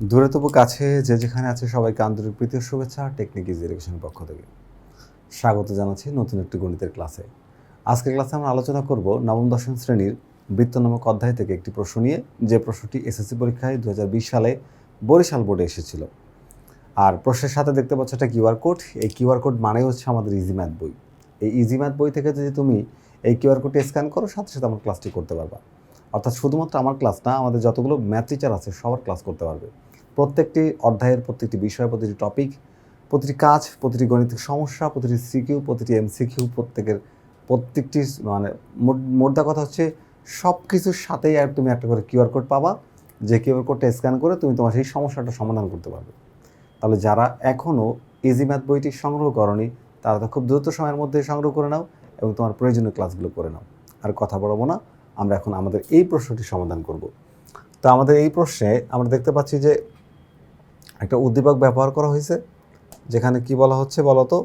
দূরে তবু কাছে যে যেখানে আছে সবাইকে আন্তরিক প্রীতি শুভেচ্ছা টেকনিক ইজ পক্ষ থেকে। স্বাগত জানাচ্ছি নতুন একটি গণিতের ক্লাসে। আজকের ক্লাসে আমরা আলোচনা করব নবম, দশম শ্রেণির বৃত্ত নামক অধ্যায় থেকে একটি প্রশ্ন নিয়ে। যে প্রশ্নটি এসএসসি পরীক্ষায় দু হাজার বিশ সালে বরিশাল বোর্ডে এসেছিল। আর প্রশ্নের সাথে দেখতে পাচ্ছ একটা কিউআর কোড। এই কিউআর কোড মানে হচ্ছে আমাদের ইজি ম্যাথ বই। এই ইজি ম্যাথ বই থেকে যদি তুমি এই কিউআর কোডটি স্ক্যান করো, সাথে সাথে আমার ক্লাসটি করতে পারবা। অর্থাৎ শুধুমাত্র আমার ক্লাস না, আমাদের যতগুলো ম্যাথ টিচার আছে, সবার ক্লাস করতে পারবে। প্রত্যেকটি অধ্যায়ের প্রত্যেকটি বিষয়, প্রতিটি টপিক প্রতিটি কাজ, প্রতিটি গণিতিক সমস্যা, প্রতিটি সিকিউ প্রতিটি এমসিকিউ প্রত্যেকের প্রত্যেকটি মানে মোদ্দা কথা হচ্ছে সব কিছুর সাথেই আর তুমি একটা করে কিউআর কোড পাবা। যে কিউআর কোডটা স্ক্যান করে তুমি তোমার সেই সমস্যাটা সমাধান করতে পারবে। তাহলে যারা এখনও ইজি ম্যাথ বইটি সংগ্রহ করনি, তারা তো খুব দ্রুত সময়ের মধ্যে সংগ্রহ করে নাও এবং তোমার প্রয়োজনীয় ক্লাসগুলো করে নাও। আর কথা বলব না, আমরা এখন আমাদের এই প্রশ্নটি সমাধান করব। তো আমাদের এই প্রশ্নে আমরা দেখতে পাচ্ছি যে একটা উদ্দীপক ব্যবহার করা হয়েছে, যেখানে কি বলা হচ্ছে বলতো?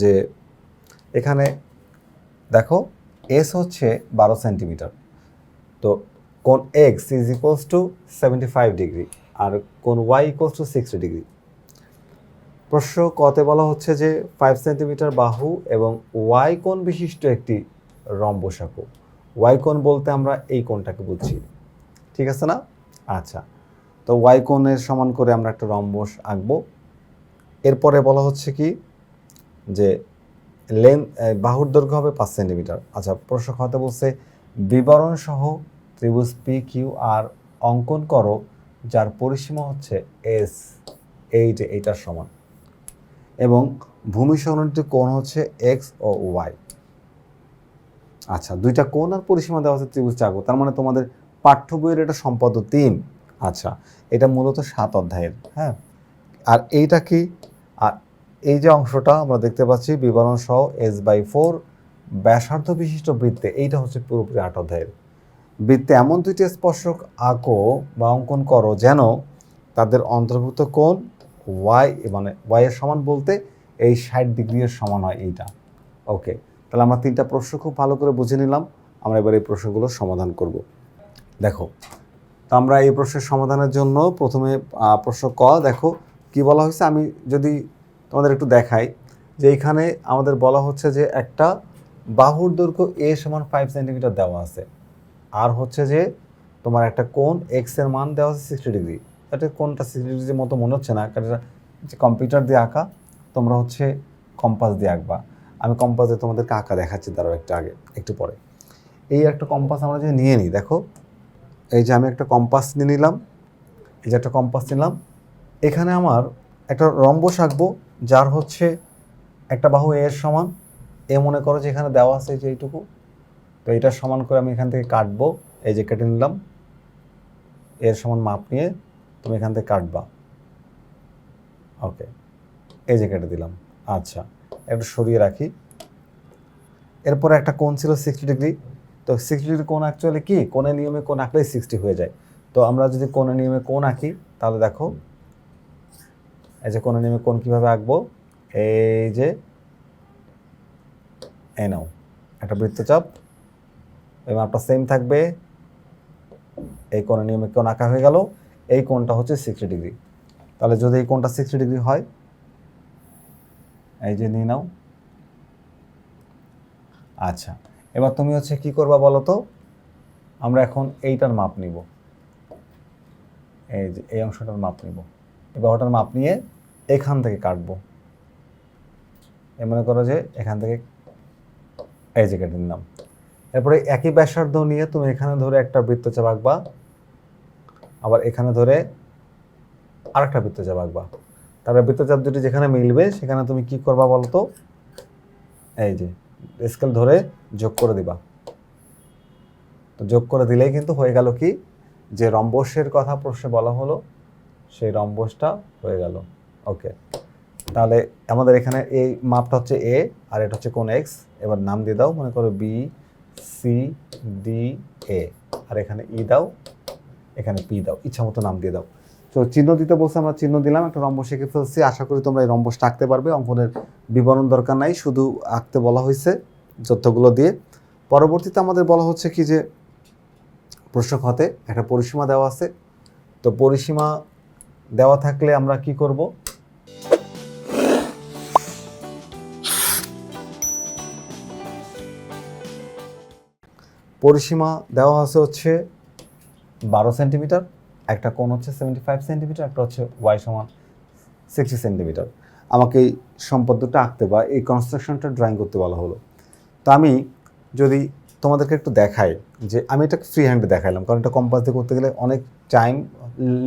যে এখানে দেখো এস হচ্ছে বারো সেন্টিমিটার। তো কোন X is equals to seventy five degree আর কোন Y equals to sixty degree প্রশ্ন কতে বলা হচ্ছে যে ফাইভ সেন্টিমিটার বাহু এবং ওয়াই কোণ বিশিষ্ট একটি রম্বস আঁকো ওয়াই কোণ বলতে আমরা এই কোণটাকে বুঝছি। ঠিক আছে না? আচ্ছা। তো ওয়াই কোণের সমান করে আমরা একটা রম্বস আঁকবো। এরপরে বলা হচ্ছে কি যে লেন বাহুর দৈর্ঘ্য হবে পাঁচ সেন্টিমিটার। আচ্ছা প্রশ্ন হতে বলছে, বিবরণ সহ ত্রিভুজ পি কিউ আর অঙ্কন করো, যার পরিসীমা হচ্ছে এস এইট এইটার সমান। এবং ভূমি সংলগ্ন কোণ হচ্ছে এক্স ও ওয়াই আচ্ছা দুইটা কোণ আর পরিসীমা দেওয়া হচ্ছে ত্রিভুজ চাকু। তার মানে তোমাদের পাঠ্য বইয়ের এটা সম্পদ তিন আচ্ছা এটা মূলত সাত অধ্যায়ের হ্যাঁ? আর এইটা কি? আর এই যে অংশটা আমরা দেখতে পাচ্ছি বিবরণ সহ এস বাই ফোর ব্যাসার্ধ বিশিষ্ট বৃত্তে, এইটা হচ্ছে পুরোপুরি আট অধ্যায়ের। বৃত্তে এমন দুইটি স্পর্শক আঁকো বা অঙ্কন করো যেন তাদের অন্তর্ভুক্ত কোণ ওয়াই মানে ওয়াইয়ের সমান বলতে এই ষাট ডিগ্রির সমান হয় এইটা। ওকে, তাহলে আমরা তিনটা প্রশ্ন খুব ভালো করে বুঝে নিলাম। আমরা এবার এই প্রশ্নগুলোর সমাধান করব। দেখো আমরা এই প্রশ্নের সমাধানের জন্য প্রথমে প্রশ্ন ক, দেখো কি বলা হয়েছে? আমি যদি তোমাদের একটু দেখাই যে এইখানে আমাদের বলা হচ্ছে যে একটা বাহুর দৈর্ঘ্য এ সমান ফাইভ সেন্টিমিটার দেওয়া আছে। আর হচ্ছে যে তোমার একটা কোণ এক্সের মান দেওয়া আছে সিক্সটি ডিগ্রি এটা কোনটা সিক্সটি ডিগ্রির মতো মনে হচ্ছে না, কারণ যে কম্পিউটার দিয়ে আঁকা, তোমরা হচ্ছে কম্পাস দিয়ে আঁকবা। আমি কম্পাস দিয়ে তোমাদেরকে আঁকা দেখাচ্ছি দাঁড়াও একটা আগে, একটু পরে। এই একটা কম্পাস আমরা যদি নিয়ে নিই, দেখো এই যে আমি একটা কম্পাস নিয়ে নিলাম, এই যে একটা কম্পাস নিলাম, এখানে আমার একটা রম্বস আঁকবো, যার হচ্ছে একটা বাহু এর সমান। এ মনে করো যে এখানে দেওয়া আছে যে এইটুকু। তো এটার সমান করে আমি এখান থেকে কাটবো, এই যে কেটে নিলাম। এর সমান মাপ নিয়ে তুমি এখান থেকে কাটবা। ওকে এই যে কেটে দিলাম। আচ্ছা একটু সরিয়ে রাখি। এরপর একটা কোণ ছিল সিক্সটি ডিগ্রি তো সিক্সটি ডিগ্রি কোণ অ্যাকচুয়ালি কি? কোণের নিয়মে কোণ আঁকলেই সিক্সটি হয়ে যায়। তো আমরা যদি কোণের নিয়মে কোণ আঁকি, তাহলে দেখো, এই যে কোণের নিয়মে কোণ কীভাবে আঁকবো? এই যে, এই নাও, একটা বৃত্তচাপ এই মাপটা সেম থাকবে, এই কোণের নিয়মে কোণ আঁকা হয়ে গেল, এই কোণটা হচ্ছে সিক্সটি ডিগ্রি তাহলে যদি এই কোণটা সিক্সটি ডিগ্রি হয়, এই যে নিয়ে নাও। আচ্ছা এবার তুমি হচ্ছে কি করবা বলো তো? আমরা এখন এইটার মাপ নিব। এই যে, এই অংশটার মাপ নিব। এবার ওটার মাপ নিয়ে এখান থেকে কাটবো। এ মনে করো যে এখান থেকে এই যে কেটে নিলাম এরপরে একই ব্যাসার্ধ নিয়ে তুমি এখানে ধরে একটা বৃত্তচাপ আঁকবা। আবার এখানে ধরে আরেকটা বৃত্তচাপ আঁকবা। তারপরে বৃত্তচাপ দুটি যেখানে মিলবে, সেখানে তুমি কি করবা বলো তো? এই যে স্কেল ধরে যোগ করে দিবা। তো যোগ করে দিলেই কিন্তু হয়ে গেল কি? যে রম্বসের কথা প্রশ্নে বলা হলো, সেই রম্বসটা হয়ে গেল। ওকে তাহলে আমাদের এখানে এই মাপটা হচ্ছে এ আর এটা হচ্ছে কোন এক্স এবার নাম দিয়ে দাও, মনে করো বি সি ডি এ আর এখানে ই দাও, এখানে পি দাও ইচ্ছা মতো নাম দিয়ে দাও। তো চিহ্ন দিতে বলছে, আমরা চিহ্ন দিলাম, একটা রম্বস এঁকে ফেলছি। আশা করি তোমরা এই রম্বসটা আঁকতে পারবে। অঙ্কনের বিবরণ দরকার নাই, শুধু আঁকতে বলা হয়েছে তথ্যগুলো দিয়ে। পরবর্তীতে আমাদের বলা হচ্ছে কি যে, প্রশ্ন হতে একটা পরিসীমা দেওয়া আছে। তো পরিসীমা দেওয়া থাকলে আমরা কি করব? পরিসীমা দেওয়া আছে হচ্ছে বারো সেন্টিমিটার। একটা কোণ হচ্ছে সেভেন্টি ফাইভ সেন্টিমিটার একটা হচ্ছে ওয়াই সমান সিক্সটি সেন্টিমিটার আমাকে এই সম্পদটা আঁকতে বা এই কনস্ট্রাকশনটা ড্রয়িং করতে বলা হলো। তো আমি যদি তোমাদেরকে একটু দেখাই যে আমি এটাকে ফ্রি হ্যান্ডে দেখাইলাম, কারণ এটা কম্পাস দিয়ে করতে গেলে অনেক টাইম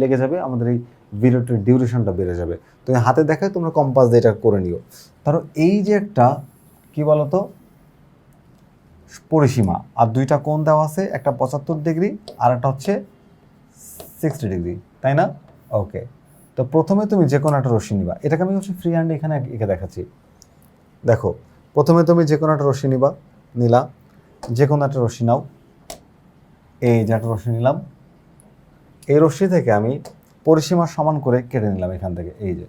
লেগে যাবে, আমাদের এই ভিডিওটির ডিউরেশনটা বেড়ে যাবে। তো হাতে দেখায় তোমরা কম্পাস দিয়ে এটা করে নিও। ধরো এই যে একটা, কি বলতো? পরিসীমা। আর দুইটা কোণ দেওয়া আছে, একটা পঁচাত্তর ডিগ্রি আর একটা হচ্ছে সিক্সটি ডিগ্রি তাই না? ওকে তো প্রথমে তুমি যে কোনো একটা রশ্মি নিবা। এটাকে আমি হচ্ছে ফ্রি হ্যান্ডে এখানে এঁকে দেখাচ্ছি। দেখো, প্রথমে তুমি যে কোনো একটা রশ্মি নিবা, নিলা। যে কোনো একটা রশ্মি নাও। এই যে একটা রশ্মি নিলাম। এই রশ্মি থেকে আমি পরিসীমা সমান করে কেটে নিলাম এখান থেকে, এই যে।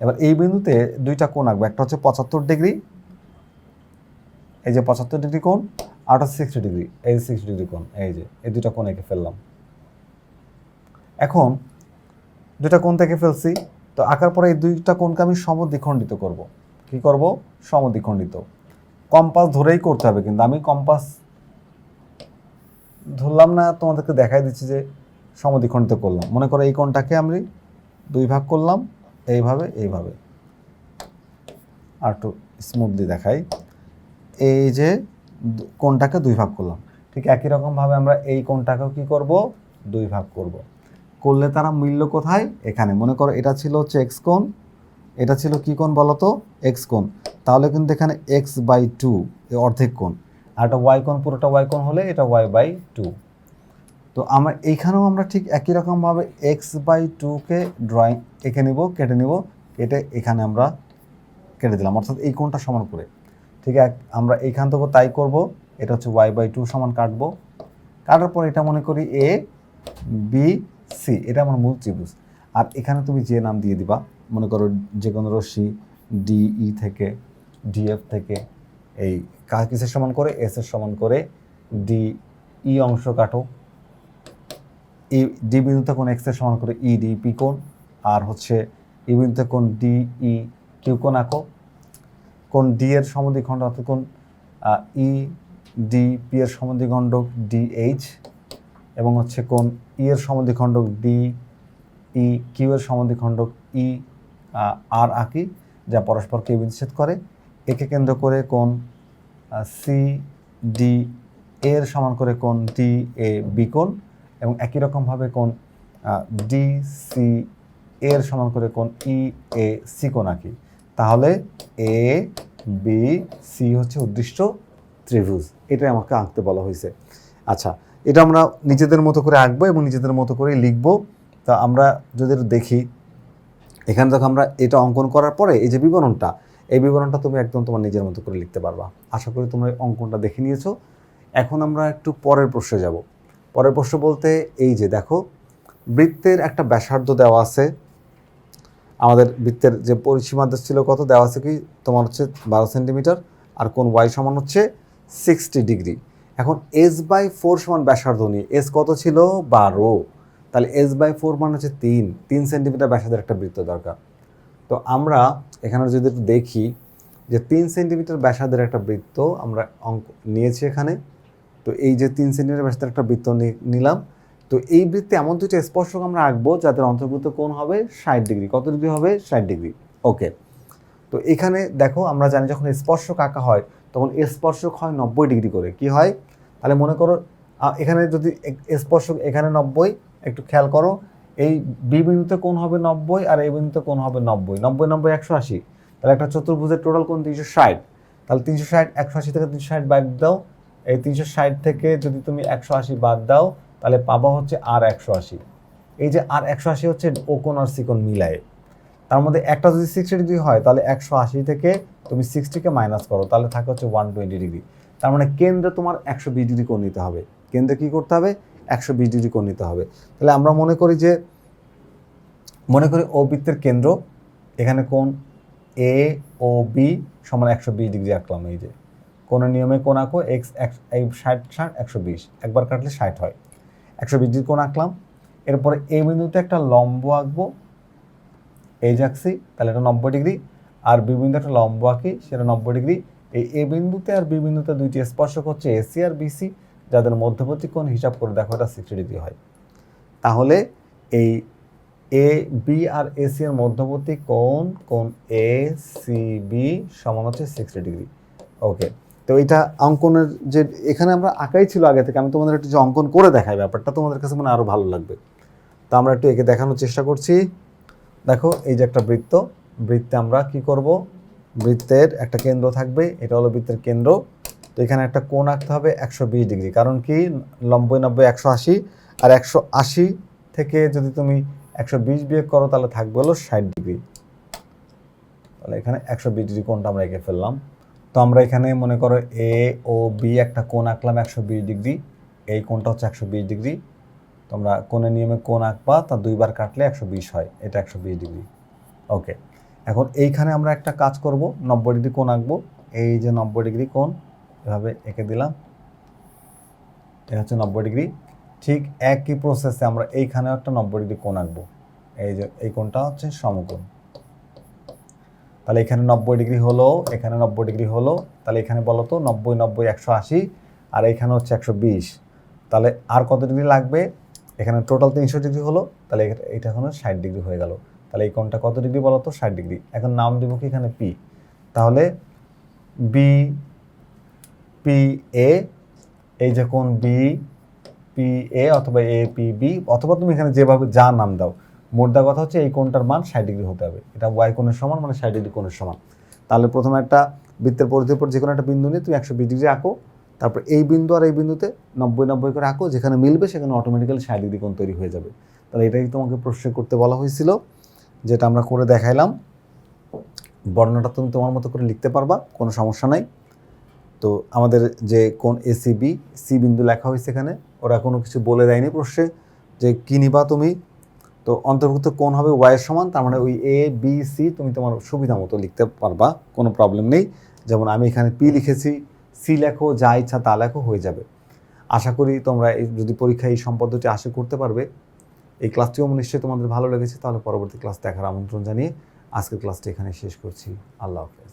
এবার এই বিন্দুতে দুইটা কোণ আঁকবো। একটা হচ্ছে পঁচাত্তর ডিগ্রি এই যে পঁচাত্তর ডিগ্রি কোণ, আর হচ্ছে সিক্সটি ডিগ্রি এই যে সিক্সটি ডিগ্রি কোণ, এই যে, এই দুইটা কোণ এঁকে ফেললাম। এখন দুটা কোণ থেকে ফেলছি, তো আঁকার পরে এই দুইটা কোণকে আমি সমদ্বিখণ্ডিত করব। কি করব? সমদ্বিখণ্ডিত। কম্পাস ধরেই করতে হবে, কিন্তু আমি কম্পাস ধরলাম না, তোমাদেরকে দেখাই দিচ্ছি যে সমদ্বিখণ্ডিত করলাম। মনে করো এই কোণটাকে আমি দুই ভাগ করলাম, এইভাবে এইভাবে। আর একটু স্মুথলি দেখাই। এই যে কোণটাকে দুই ভাগ করলাম। ঠিক একই রকমভাবে আমরা এই কোণটাকেও কি করব? দুই ভাগ করব। করলে তারা মিলল কোথায়? এখানে। মনে করো এটা ছিল হচ্ছে এক্স কোণ। এটা ছিল কি বলো তো? এক্স কোণ। তাহলে কিন্তু এখানে এক্স বাই টু অর্ধেক কোণ। আর একটা ওয়াই কোণ, পুরোটা ওয়াই কোণ হলে এটা ওয়াই বাই টু তো আমরা এইখানেও আমরা ঠিক একই রকমভাবে এক্স বাই টুকে ড্রয়িং এঁকে নিব, কেটে নিব। কেটে এখানে আমরা কেটে দিলাম। অর্থাৎ এই কোণটা সমান করে। ঠিক আছে? আমরা এইখান থেকে তাই করব। এটা হচ্ছে ওয়াই বাই টু সমান কাটবো। কাটার পর এটা মনে করি এ বি সি, এটা আমার মূল ত্রিভুজ। আর এখানে তুমি যে নাম দিয়ে দিবা, মনে করো যে কোনো রশ্মি, ডিই থেকে, ডিএফ থেকে, এই কিসের সমান করে? এস এর সমান করে ডি ই অংশ কাটো। ই, ডি বিন্দুতে কোন এক্সের সমান করে ই, ডি পি কোণ। আর হচ্ছে ই বিন্দুতে কোন ডি ই কিউ কোণ আঁকো। কোন ডি এর সমদ্বিখণ্ড অর্থাৎ কোন ই, ডি পি এর সমদ্বিখণ্ডক ডি এইচ। এবং হচ্ছে কোন ই এর সমদ্বিখণ্ডক ডি ই কিউ এর সমদ্বিখণ্ডক ই আর আঁকি, যা পরস্পরকে বিচ্ছেদ করে। একে কেন্দ্র করে কোন সি ডি এর সমান করে কোন ডি এ বি কোণ, এবং একই রকমভাবে কোন ডি সি এর সমান করে কোন ই এ সি কোণ আঁকি। তাহলে এ বি সি হচ্ছে উদ্দিষ্ট ত্রিভুজ। এটাই আমাকে আঁকতে বলা হয়েছে। আচ্ছা এটা আমরা নিজেদের মতো করে আঁকবো এবং নিজেদের মতো করে লিখব। তা আমরা যদি দেখি, এখানে দেখো আমরা এটা অঙ্কন করার পরে এই যে বিবরণটা, এই বিবরণটা তুমি একদম তোমার নিজের মতো করে লিখতে পারবা। আশা করি তোমরা এই অঙ্কনটা দেখে নিয়েছো। এখন আমরা একটু পরের প্রশ্নে যাব। পরের প্রশ্ন বলতে এই যে দেখো, বৃত্তের একটা ব্যাসার্ধ দেওয়া আছে। আমাদের বৃত্তের যে পরিসীমা ছিল কত? দেওয়া আছে কি? তোমার হচ্ছে বারো সেন্টিমিটার, আর কোন ওয়াই সমান হচ্ছে সিক্সটি ডিগ্রি এখন এস বাই ফোর সমান ব্যাসার্ধ এস কত ছিল? বারো। তাহলে এস বাই ফোর মানে হচ্ছে তিন। তিন সেন্টিমিটার ব্যাসার্ধের একটা বৃত্ত দরকার। তো আমরা এখানে যদি একটু দেখি যে তিন সেন্টিমিটার ব্যাসার্ধের একটা বৃত্ত আমরা অঙ্ক নিয়েছি এখানে। তো এই যে তিন সেন্টিমিটার ব্যাসার্ধের একটা বৃত্ত নিলাম। তো এই বৃত্তে এমন দুইটা স্পর্শক আমরা আঁকবো যাদের অন্তর্ভুক্ত কোণ হবে ষাট ডিগ্রি। কত ডিগ্রি হবে? ষাট ডিগ্রি। ওকে। তো এখানে দেখো আমরা জানি যখন স্পর্শক আঁকা হয় তখন স্পর্শক হয় নব্বই ডিগ্রি করে। কি হয়? তাহলে মনে করো এখানে যদি স্পর্শক এখানে নব্বই, একটু খেয়াল করো, এই বি বিন্দুতে কোণ হবে নব্বই আর এই বিন্দুতে কোণ হবে নব্বই। নব্বই নব্বই, একশো আশি। তাহলে একটা চতুর্ভুজের টোটাল কোণ তিনশো ষাট। তাহলে তিনশো ষাট, একশো আশি থেকে তিনশো ষাট বাদ দাও। এই তিনশো ষাট থেকে যদি তুমি একশো আশি বাদ দাও, তাহলে পাবা হচ্ছে আর একশো আশি। এই যে আর একশো আশি হচ্ছে ও কোণ আর সিকোণ মিলায়। তার মধ্যে একটা যদি সিক্সটি ডিগ্রি হয়, তাহলে একশো আশি থেকে তুমি সিক্সটিকে মাইনাস করো, তাহলে থাকে হচ্ছে ওয়ান টোয়েন্টি ডিগ্রি তার মানে কেন্দ্রে তোমার একশো বিশ ডিগ্রি কোণ নিতে হবে। কেন্দ্রে কী করতে হবে? একশো বিশ ডিগ্রি কোণ নিতে হবে। তাহলে আমরা মনে করি যে, মনে করি ও বৃত্তের কেন্দ্র, এখানে কোন এ ও বি সমান একশো বিশ ডিগ্রি আঁকলাম এই যে। কোন নিয়মে কোন আঁকো এক্স এই ষাট ষাট, একশো বিশ। একবার কাটলে ষাট হয়। একশো বিশ ডিগ্রি কোণ আঁকলাম। এরপরে এই বিন্দুতে একটা লম্ব আঁকবো। এই আঁকছি, তাহলে এটা নব্বই ডিগ্রি। আর বি বিন্দু একটা লম্ব আঁকি, সেটা নব্বই ডিগ্রি। এই এ বিন্দুতে আর বি বিন্দুতে দুইটি স্পর্শক হচ্ছে এসি আর বিসি যাদের মধ্যবর্তী কোণ হিসাব করে দেখো এটা সিক্সটি ডিগ্রি হয়। তাহলে এই এ বি আর এসি এর মধ্যবর্তী কোণ কোণ এ সি বি সমান হচ্ছে সিক্সটি ডিগ্রি। ওকে তো এটা অঙ্কনের যে, এখানে আমরা আঁকাই ছিল আগে থেকে, আমি তোমাদের একটু যে অঙ্কন করে দেখাই ব্যাপারটা তোমাদের কাছে মানে আরও ভালো লাগবে। তো আমরা একটু একে দেখানোর চেষ্টা করছি। দেখো, এই যে একটা বৃত্ত, বৃত্তে আমরা কি করব? বৃত্তের একটা কেন্দ্র থাকবে, এটা হলো বৃত্তের কেন্দ্র। তো এখানে একটা কোণ আঁকতে হবে একশো বিশ ডিগ্রি। কারণ কি? নব্বই নব্বই, একশো আশি। আর একশো আশি থেকে যদি তুমি একশো বিশ বিয়োগ করো, তাহলে থাকবে হলো ষাট ডিগ্রি। তাহলে এখানে একশো বিশ ডিগ্রি কোণটা আমরা এঁকে ফেললাম। তো আমরা এখানে মনে করো এ ও বি একটা কোণ আঁকলাম একশো বিশ ডিগ্রি। এই কোণটা হচ্ছে একশো বিশ ডিগ্রি। তোমরা কোণের নিয়মে কোণ আঁকবা তা দুইবার কাটলে একশো বিশ হয়। এটা একশো বিশ ডিগ্রি। ওকে। এখন এইখানে আমরা একটা কাজ করব, নব্বই ডিগ্রি কোণ আঁকবো। এই যে নব্বই ডিগ্রি কোণ, এভাবে এঁকে দিলাম। এটা হচ্ছে নব্বই ডিগ্রি। ঠিক একই প্রসেসে আমরা এইখানেও একটা নব্বই ডিগ্রি কোণ আঁকবো। এই যে, এই কোণটা হচ্ছে সমকোণ। তাহলে এখানে নব্বই ডিগ্রি হলো, এখানে নব্বই ডিগ্রি হলো, তাহলে এখানে বলো তো নব্বই নব্বই, একশো আশি, আর এখানে হচ্ছে একশো বিশ। তাহলে আর কত ডিগ্রি লাগবে? এখানে টোটাল তিনশো ডিগ্রি হলো, তাহলে এটা- এখন ষাট ডিগ্রি হয়ে গেল। তাহলে এই কোণটা কত ডিগ্রি বলো তো? ষাট ডিগ্রি এখন নাম দেবো কি এখানে? পি তাহলে বি পি এ এই যে কোণ বি পি এ অথবা এ পি বি অথবা তুমি এখানে যেভাবে যা নাম দাও মোদ্দা কথা হচ্ছে এই কোণটার মান ষাট ডিগ্রি হতে হবে। এটা ওয়াই কোণের সমান মানে ষাট ডিগ্রি কোণের সমান। তাহলে প্রথমে একটা বৃত্তের পরিধির উপর যে কোনো একটা বিন্দু নিয়ে তুমি একশো বিশ ডিগ্রি আঁকো। তারপর এই বিন্দু আর এই বিন্দুতে নব্বই নব্বই করে আঁকো, যেখানে মিলবে সেখানে অটোমেটিক্যালি ষাট ডিগ্রি তৈরি হয়ে যাবে। তাহলে এটাই তোমাকে প্রশ্ন করতে বলা হয়েছিল, যেটা আমরা করে দেখাইলাম। বর্ণনাটা তুমি তোমার মতো করে লিখতে পারবা, কোনো সমস্যা নাই। তো আমাদের যে কোন এসিবি সি বিন্দু লেখা হয়েছে এখানে, ওরা কোনো কিছু বলে দেয়নি প্রশ্নে, যে কী নিবা তুমি? তো অন্তর্ভুক্ত কোন হবে ওয়াইয়ের সমান, তার মানে ওই এ বি সি তুমি তোমার সুবিধা মতো লিখতে পারবা, কোনো প্রবলেম নেই। যেমন আমি এখানে পি লিখেছি সি লেখো, যা ইচ্ছা তা লেখো হয়ে যাবে। আশা করি তোমরা এই যদি পরীক্ষায় এই সম্পদটি আশা করতে পারবে, এই ক্লাসটিও নিশ্চয়ই তোমাদের ভালো লেগেছে, তাহলে পরবর্তী ক্লাস দেখার আমন্ত্রণ জানিয়ে আজকের ক্লাসটি এখানে শেষ করছি। আল্লাহ হাফেজ।